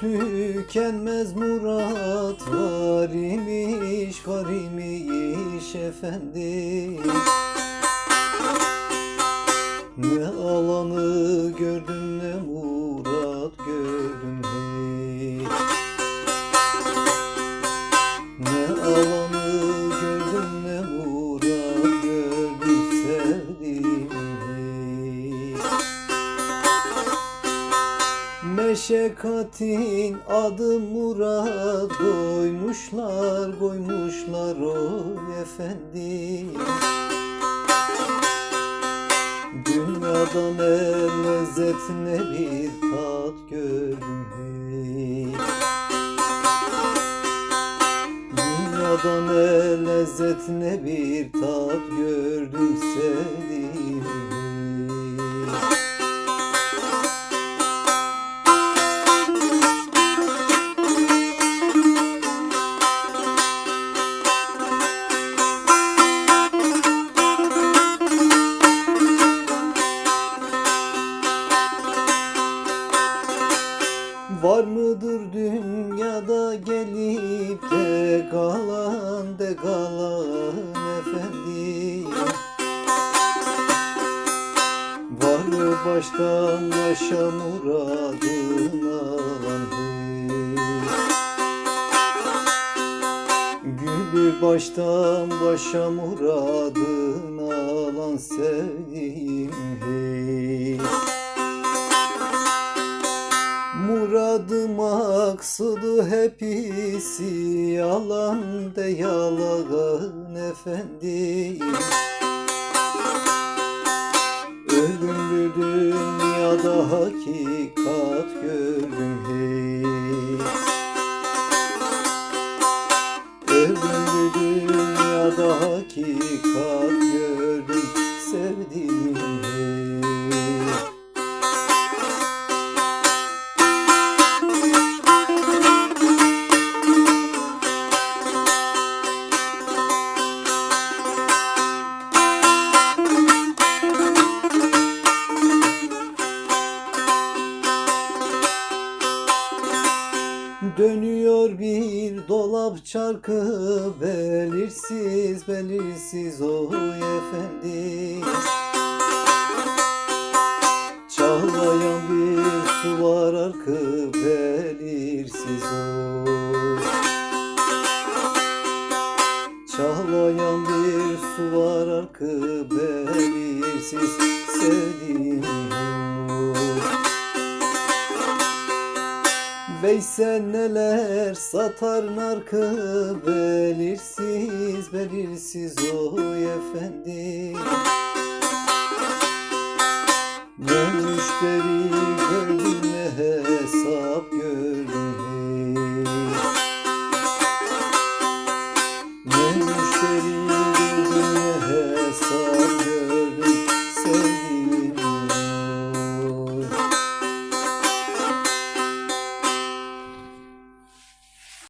tükenmez murat var imiş var imiş efendim Meşakkatin adı Murat. Koymuşlar koymuşlar oy efendim. Dünyadan el lezzetine bir tat gördüm hey Dünyadan el lezzetine bir tat gördüm sevdim Var mıdır dünyada gelip de kalan de kalan efendim? Var baştan başa muradın alan hey Gülü baştan başa muradın alan sevdiğim hey Muradı maksudu hepsi yalan de yalan efendim Ölümlü dünyada hakikat gördüm hey Ölümlü dünyada hakikat Dönüyor bir dolap çarkı belirsiz belirsiz oy efendim Çağlayan bir su var arkı belirsiz oy Çağlayan bir su var arkı belirsiz sevdiğim Veysel neler satar narkı belirsiz belirsiz oy efendim Ne müşteri gördüm